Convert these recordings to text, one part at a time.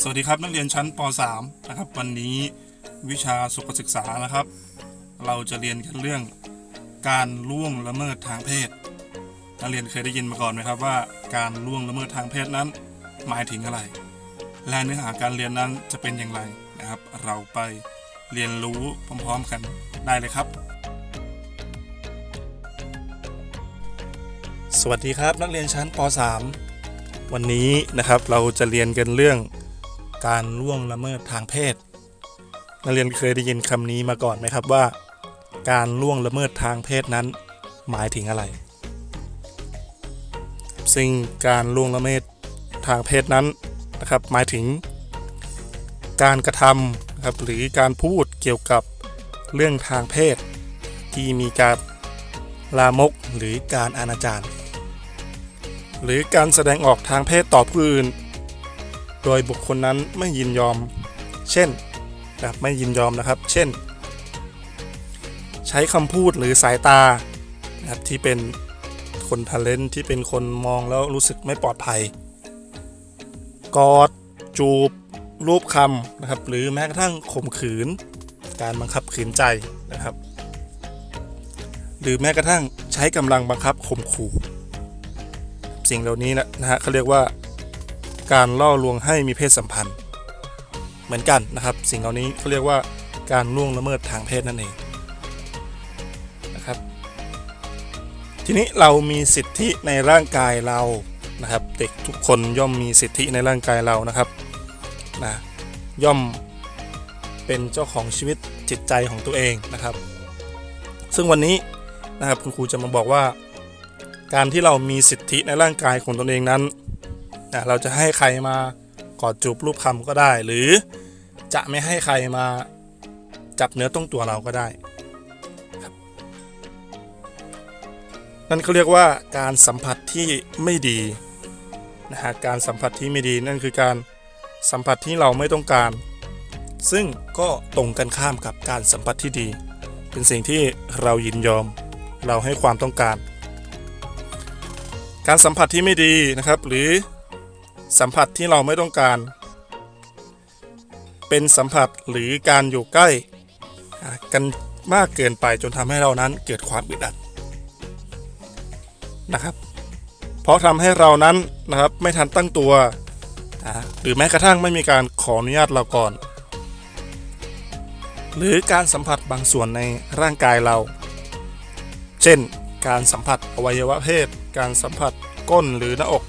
สวัสดีครับนักเรียนชั้นป .3 นะครับ วันนี้วิชาสุขศึกษานะครับ เราจะเรียนกันเรื่องการล่วงละเมิดทางเพศ นักเรียนเคยได้ยินมาก่อนไหมครับว่าการล่วงละเมิดทางเพศนั้น หมายถึงอะไร และเนื้อหาการเรียนนั้นจะเป็นอย่างไรนะครับ เราไปเรียนรู้พร้อมๆกันได้เลยครับ สวัสดีครับนักเรียนชั้นป .3 วันนี้นะครับเราจะเรียนกันเรื่อง การล่วงละเมิดทางเพศ นักเรียนเคยได้ยินคำนี้มาก่อนไหมครับว่า การล่วงละเมิดทางเพศนั้น หมายถึงอะไร ซึ่งการล่วงละเมิดทางเพศนั้นนะครับ หมายถึง การกระทำนะครับหรือการพูดเกี่ยวกับเรื่องทางเพศ ที่มีการลามกหรือการอนาจารหรือการแสดงออกทางเพศต่อผู้อื่น โดยบุคคลนั้นไม่ยินยอม เช่นนะครับไม่ยินยอมนะครับ เช่น ใช้คำพูดหรือสายตานะครับที่เป็นคนทะเลนที่เป็นคนมองแล้วรู้สึกไม่ปลอดภัย กอด จูบ รูปคำนะครับ หรือแม้กระทั่งข่มขืน การบังคับขืนใจนะครับ หรือแม้กระทั่งใช้กำลังบังคับข่มขู่ สิ่งเหล่านี้นะนะฮะเขาเรียกว่า การล่อลวงให้มีเพศสัมพันธ์ เหมือนกันนะครับ สิ่งเหล่านี้เขาเรียกว่าการล่วงละเมิดทางเพศนั่นเองนะครับ ทีนี้เรามีสิทธิในร่างกายเรานะครับ เด็กทุกคนย่อมมีสิทธิในร่างกายเรานะครับนะย่อมเป็นเจ้าของชีวิตจิตใจของตัวเองนะครับ ซึ่งวันนี้นะครับคุณครูจะมาบอกว่า การที่เรามีสิทธิในร่างกายของตนเองนั้น เราจะให้ใครมากอดจูบรูปคำก็ได้ หรือจะไม่ให้ใครมาจับเนื้อต้องตัวเราก็ได้ครับนั่นเขาเรียกว่าการสัมผัสที่ไม่ดีนะฮะการสัมผัสที่ไม่ดีนั่นคือการสัมผัสที่เราไม่ต้องการ ซึ่งก็ตรงกันข้ามกับการสัมผัสที่ดี เป็นสิ่งที่เรายินยอมเราให้ความต้องการ การสัมผัสที่ไม่ดีนะครับ หรือ สัมผัสที่เราไม่ต้องการ เป็นสัมผัสหรือการอยู่ใกล้กันมากเกินไปจนทำให้เรานั้นเกิดความอึดอัดนะครับ เพราะทำให้เรานั้นนะครับไม่ทันตั้งตัว หรือแม้กระทั่งไม่มีการขออนุญาตเราก่อน หรือการสัมผัสบางส่วนในร่างกายเรา เช่น การสัมผัสอวัยวะเพศ การสัมผัสก้นหรือหน้าอก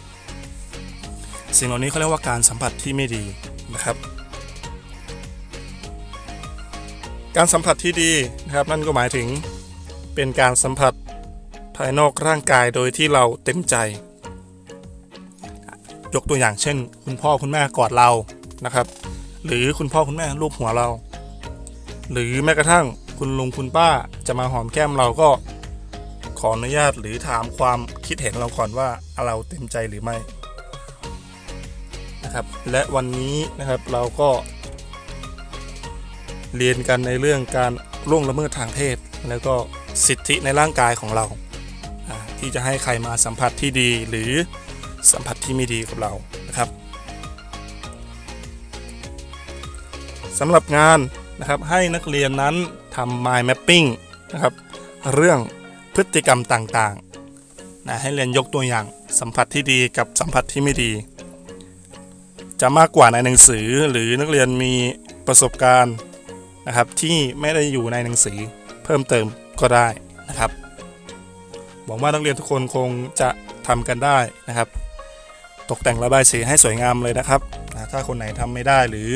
สิ่งเหล่านี้เขาเรียกว่าการสัมผัสที่ไม่ดีนะครับ การสัมผัสที่ดีนะครับนั่นก็หมายถึงเป็นการสัมผัสภายนอกร่างกายโดยที่เราเต็มใจ ยกตัวอย่างเช่น คุณพ่อคุณแม่กอดเรานะครับ หรือคุณพ่อคุณแม่ลูบหัวเรา หรือแม้กระทั่งคุณลุงคุณป้าจะมาหอมแก้มเราก็ขออนุญาตหรือถามความคิดเห็นเราก่อนว่าเราเต็มใจหรือไม่ นะครับ และวันนี้นะครับเราก็เรียนกันในเรื่องการล่วงละเมิดทางเพศแล้วก็สิทธิในร่างกายของเราอ่าที่จะให้ใครมาสัมผัสที่ดีหรือสัมผัสที่ไม่ดีกับเรานะครับสำหรับงานนะครับให้นักเรียนนั้นทำ mind mapping นะครับเรื่องพฤติกรรมต่างๆนะให้เรียนยกตัวอย่างสัมผัสที่ดีกับสัมผัสที่ไม่ดี จะมากกว่าในหนังสือหรือนักเรียนมีประสบการณ์นะครับที่ไม่ได้อยู่ในหนังสือเพิ่มเติมก็ได้นะครับหวังว่านักเรียนทุกคนคงจะทำกันได้นะครับ ตกแต่งระบายสีให้สวยงามเลยนะครับ ถ้าคนไหนทำไม่ได้หรือ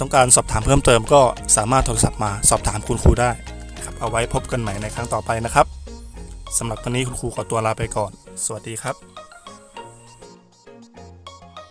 ต้องการสอบถามเพิ่มเติมก็สามารถโทรศัพท์มาสอบถามคุณครูได้ครับเอาไว้พบกันใหม่ในครั้งต่อไปนะครับสำหรับวันนี้คุณครูขอตัวลาไปก่อน สวัสดีครับ